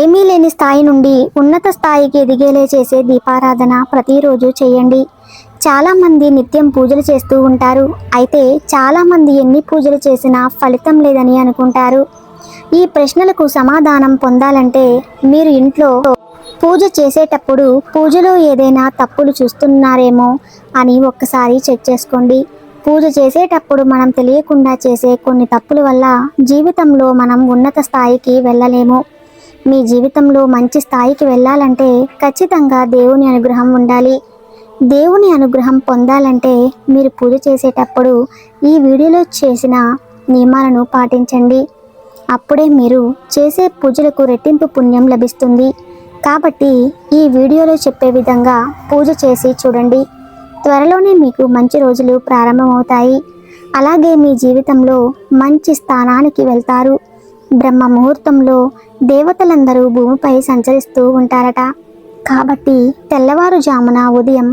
ఏమీ లేని స్థాయి నుండి ఉన్నత స్థాయికి ఎదిగేలే చేసే దీపారాధన ప్రతిరోజు చేయండి. చాలామంది నిత్యం పూజలు చేస్తూ ఉంటారు. అయితే చాలామంది ఎన్ని పూజలు చేసినా ఫలితం లేదని అనుకుంటారు. ఈ ప్రశ్నలకు సమాధానం పొందాలంటే మీరు ఇంట్లో పూజ చేసేటప్పుడు పూజలో ఏదైనా తప్పులు చూస్తున్నారేమో అని ఒక్కసారి చెక్ చేసుకోండి. పూజ చేసేటప్పుడు మనం తెలియకుండా చేసే కొన్ని తప్పుల వల్ల జీవితంలో మనం ఉన్నత స్థాయికి వెళ్ళలేము. మీ జీవితంలో మంచి స్థాయికి వెళ్ళాలంటే ఖచ్చితంగా దేవుని అనుగ్రహం ఉండాలి. దేవుని అనుగ్రహం పొందాలంటే మీరు పూజ చేసేటప్పుడు ఈ వీడియోలో చేసిన నియమాలను పాటించండి. అప్పుడే మీరు చేసే పూజలకు రెట్టింపు పుణ్యం లభిస్తుంది. కాబట్టి ఈ వీడియోలో చెప్పే విధంగా పూజ చేసి చూడండి. త్వరలోనే మీకు మంచి రోజులు ప్రారంభమవుతాయి. అలాగే మీ జీవితంలో మంచి స్థానానికి వెళ్తారు. బ్రహ్మ ముహూర్తంలో దేవతలందరూ భూమిపై సంచరిస్తూ ఉంటారట. కాబట్టి తెల్లవారుజామున ఉదయం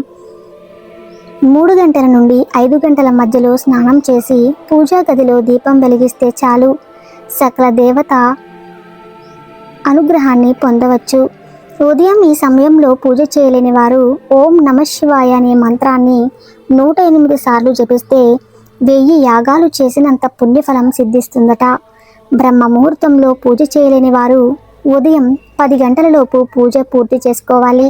మూడు గంటల నుండి ఐదు గంటల మధ్యలో స్నానం చేసి పూజా గదిలో దీపం వెలిగిస్తే చాలు. సకల దేవత అనుగ్రహాన్ని పొందవచ్చు. ఉదయం ఈ సమయంలో పూజ చేయలేని వారు ఓం నమ శివాయ అనే మంత్రాన్ని నూట ఎనిమిది సార్లు జపిస్తే వెయ్యి యాగాలు చేసినంత పుణ్యఫలం సిద్ధిస్తుందట. బ్రహ్మ ముహూర్తంలో పూజ చేయలేని వారు ఉదయం పది గంటలలోపు పూజ పూర్తి చేసుకోవాలి.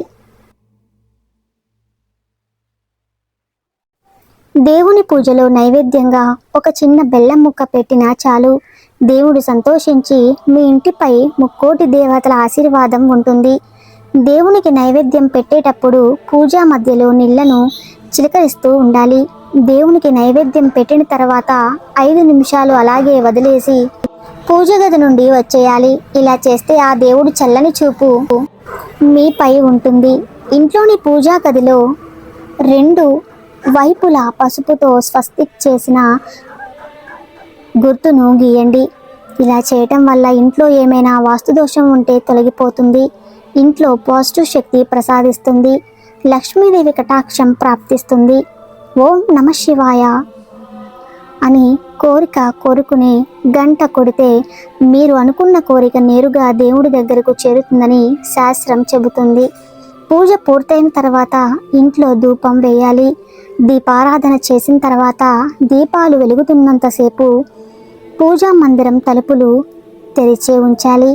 దేవుని పూజలో నైవేద్యంగా ఒక చిన్న బెల్లం ముక్క పెట్టినా చాలు. దేవుడు సంతోషించి మీ ఇంటిపై ముక్కోటి దేవతల ఆశీర్వాదం ఉంటుంది. దేవునికి నైవేద్యం పెట్టేటప్పుడు పూజా మధ్యలో నీళ్ళను చిలకరిస్తూ ఉండాలి. దేవునికి నైవేద్యం పెట్టిన తర్వాత ఐదు నిమిషాలు అలాగే వదిలేసి పూజ గది నుండి వచ్చేయాలి. ఇలా చేస్తే ఆ దేవుడు చల్లని చూపు మీపై ఉంటుంది. ఇంట్లోని పూజా గదిలో రెండు వైపులా పసుపుతో స్వస్తిక్ చేసిన గుర్తును గీయండి. ఇలా చేయటం వల్ల ఇంట్లో ఏమైనా వాస్తుదోషం ఉంటే తొలగిపోతుంది. ఇంట్లో పాజిటివ్ శక్తి ప్రసాదిస్తుంది. లక్ష్మీదేవి కటాక్షం ప్రాప్తిస్తుంది. ఓం నమ శివాయ అని కోరిక కోరుకుని గంట కొడితే మీరు అనుకున్న కోరిక నేరుగా దేవుడి దగ్గరకు చేరుతుందని శాస్త్రం చెబుతుంది. పూజ పూర్తయిన తర్వాత ఇంట్లో ధూపం వేయాలి. దీపారాధన చేసిన తర్వాత దీపాలు వెలుగుతున్నంతసేపు పూజా మందిరం తలుపులు తెరిచే ఉంచాలి.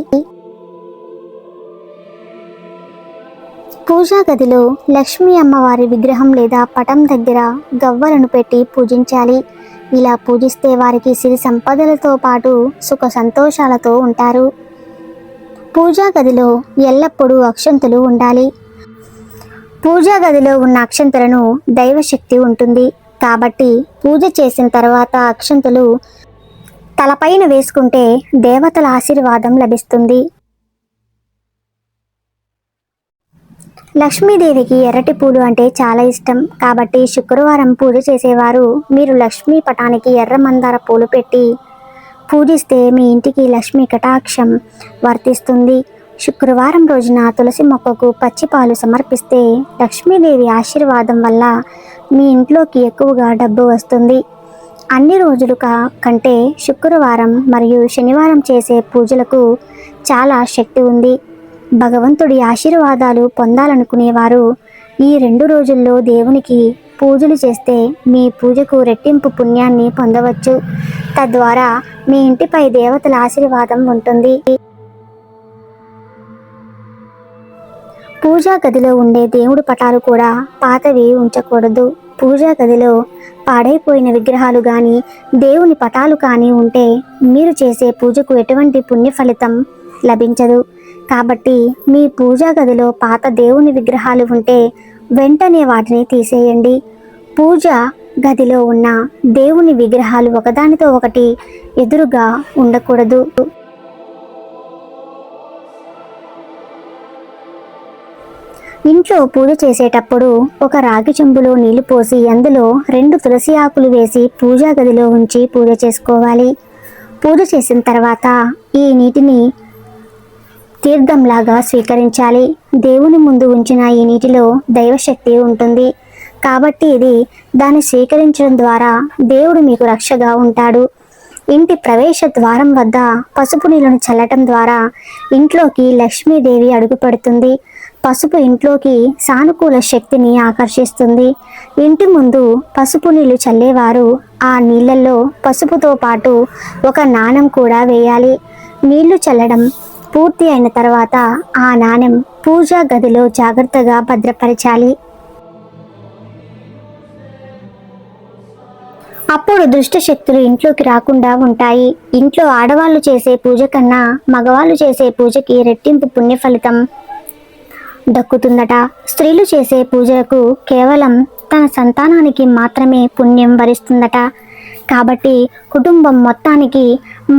పూజా గదిలో లక్ష్మీ అమ్మవారి విగ్రహం లేదా పటం దగ్గర గవ్వలను పెట్టి పూజించాలి. ఇలా పూజిస్తే వారికి సిరి సంపదలతో పాటు సుఖ సంతోషాలతో ఉంటారు. పూజా గదిలో ఎల్లప్పుడూ అక్షంతులు ఉండాలి. పూజా గదిలో ఉన్న అక్షంతలను దైవశక్తి ఉంటుంది. కాబట్టి పూజ చేసిన తర్వాత అక్షంతులు తలపైన వేసుకుంటే దేవతల ఆశీర్వాదం లభిస్తుంది. లక్ష్మీదేవికి ఎర్రటి పూలు అంటే చాలా ఇష్టం. కాబట్టి శుక్రవారం పూజ చేసేవారు. మీరు లక్ష్మీ పటానికి ఎర్ర మందార పూలు పెట్టి పూజిస్తే మీ ఇంటికి లక్ష్మీ కటాక్షం వర్తిస్తుంది. శుక్రవారం రోజున తులసి మొక్కకు పచ్చిపాలు సమర్పిస్తే లక్ష్మీదేవి ఆశీర్వాదం వల్ల మీ ఇంట్లోకి ఎక్కువగా డబ్బు వస్తుంది. అన్ని రోజులు కంటే శుక్రవారం మరియు శనివారం చేసే పూజలకు చాలా శక్తి ఉంది. భగవంతుడి ఆశీర్వాదాలు పొందాలనుకునేవారు. ఈ రెండు రోజుల్లో దేవునికి పూజలు చేస్తే మీ పూజకు రెట్టింపు పుణ్యాన్ని పొందవచ్చు. తద్వారా మీ ఇంటిపై దేవతల ఆశీర్వాదం ఉంటుంది. పూజా గదిలో ఉండే దేవుడి పటాలు కూడా పాతవి ఉంచకూడదు. పూజా గదిలో పాడైపోయిన విగ్రహాలు కానీ దేవుని పటాలు కానీ ఉంటే మీరు చేసే పూజకు ఎటువంటి పుణ్య ఫలితం లభించదు. కాబట్టి మీ పూజా గదిలో పాత దేవుని విగ్రహాలు ఉంటే వెంటనే వాటిని తీసేయండి. పూజ గదిలో ఉన్న దేవుని విగ్రహాలు ఒకదానితో ఒకటి ఎదురుగా ఉండకూడదు. ఇంట్లో పూజ చేసేటప్పుడు ఒక రాగి చెంబులో నీళ్ళు పోసి అందులో రెండు తులసి ఆకులు వేసి పూజా గదిలో ఉంచి పూజ చేసుకోవాలి. పూజ చేసిన తర్వాత ఈ నీటిని తీర్థంలాగా స్వీకరించాలి. దేవుని ముందు ఉంచిన ఈ నీటిలో దైవశక్తి ఉంటుంది. కాబట్టి ఇది దాన్ని స్వీకరించడం ద్వారా దేవుడు మీకు రక్షగా ఉంటాడు. ఇంటి ప్రవేశ ద్వారం వద్ద పసుపు నీళ్ళను చల్లటం ద్వారా ఇంట్లోకి లక్ష్మీదేవి అడుగుపెడుతుంది పసుపు ఇంట్లోకి సానుకూల శక్తిని ఆకర్షిస్తుంది. ఇంటి ముందు పసుపు నీళ్ళు చల్లేవారు ఆ నీళ్ళల్లో పసుపుతో పాటు ఒక నాణం కూడా వేయాలి. నీళ్ళు చల్లడం పూర్తి అయిన తర్వాత ఆ నాణెం పూజా గదిలో జాగ్రత్తగా భద్రపరచాలి. అప్పుడు దుష్టశక్తులు ఇంట్లోకి రాకుండా ఉంటాయి. ఇంట్లో ఆడవాళ్ళు చేసే పూజ కన్నా మగవాళ్ళు చేసే పూజకి రెట్టింపు పుణ్య ఫలితం దక్కుతుందట. స్త్రీలు చేసే పూజలకు కేవలం తన సంతానానికి మాత్రమే పుణ్యం వరిస్తుందట. కాబట్టి కుటుంబం మొత్తానికి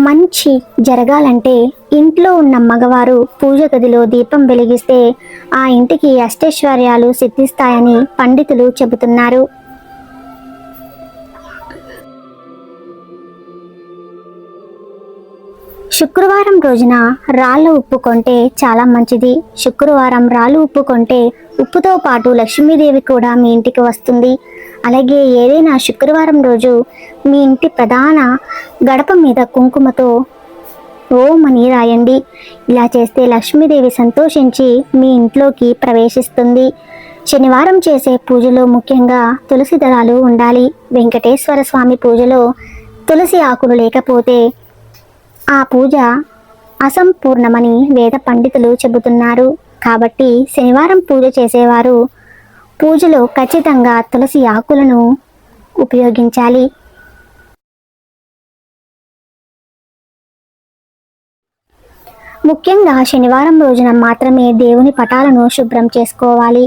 మంచి జరగాలంటే ఇంట్లో ఉన్న మగవారు పూజ గదిలో దీపం వెలిగిస్తే ఆ ఇంటికి అష్టైశ్వర్యాలు సిద్ధిస్తాయని పండితులు చెబుతున్నారు. శుక్రవారం రోజున రాళ్ళ ఉప్పు కొంటే చాలా మంచిది. శుక్రవారం రాళ్ళు ఉప్పు కొంటే ఉప్పుతో పాటు లక్ష్మీదేవి కూడా మీ ఇంటికి వస్తుంది. అలాగే ఏదైనా శుక్రవారం రోజు మీ ఇంటి ప్రధాన గడప మీద కుంకుమతో ఓం అని రాయండి ఇలా చేస్తే లక్ష్మీదేవి సంతోషించి మీ ఇంట్లోకి ప్రవేశిస్తుంది. శనివారం చేసే పూజలో ముఖ్యంగా తులసి దళాలు ఉండాలి. వెంకటేశ్వర స్వామి పూజలో తులసి ఆకులు లేకపోతే ఆ పూజ అసంపూర్ణమని వేద పండితులు చెబుతున్నారు. కాబట్టి శనివారం పూజ చేసేవారు పూజలో ఖచ్చితంగా తులసి ఆకులను ఉపయోగించాలి. ముఖ్యంగా శనివారం రోజున మాత్రమే దేవుని పటాలను శుభ్రం చేసుకోవాలి.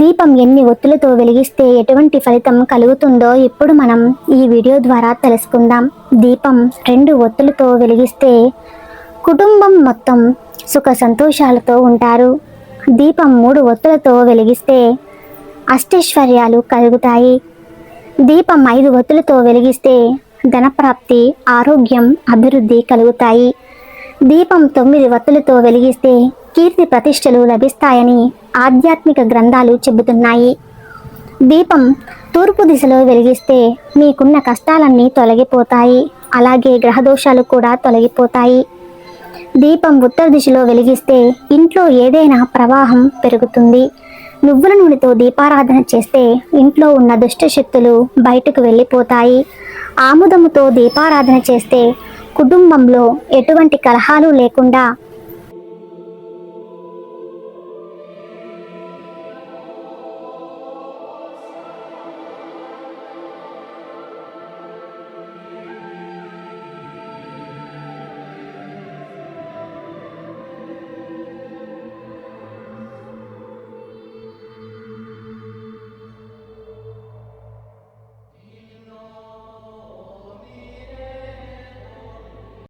దీపం ఎన్ని ఒత్తులతో వెలిగిస్తే ఎటువంటి ఫలితం కలుగుతుందో ఇప్పుడు మనం ఈ వీడియో ద్వారా తెలుసుకుందాం. దీపం రెండు ఒత్తులతో వెలిగిస్తే కుటుంబం మొత్తం సుఖ సంతోషాలతో ఉంటారు. దీపం మూడు ఒత్తులతో వెలిగిస్తే అష్టైశ్వర్యాలు కలుగుతాయి. దీపం ఐదు ఒత్తులతో వెలిగిస్తే ధనప్రాప్తి ఆరోగ్యం అభివృద్ధి కలుగుతాయి. దీపం తొమ్మిది వత్తులతో వెలిగిస్తే కీర్తి ప్రతిష్టలు లభిస్తాయని ఆధ్యాత్మిక గ్రంథాలు చెబుతున్నాయి. దీపం తూర్పు దిశలో వెలిగిస్తే మీకున్న కష్టాలన్నీ తొలగిపోతాయి. అలాగే గ్రహదోషాలు కూడా తొలగిపోతాయి. దీపం ఉత్తర దిశలో వెలిగిస్తే ఇంట్లో ఏదైనా ప్రవాహం పెరుగుతుంది. నువ్వుల నూనెతో దీపారాధన చేస్తే ఇంట్లో ఉన్న దుష్ట శక్తులు బయటకు వెళ్ళిపోతాయి. ఆముదముతో దీపారాధన చేస్తే కుటుంబంలో ఎటువంటి కలహాలు లేకుండా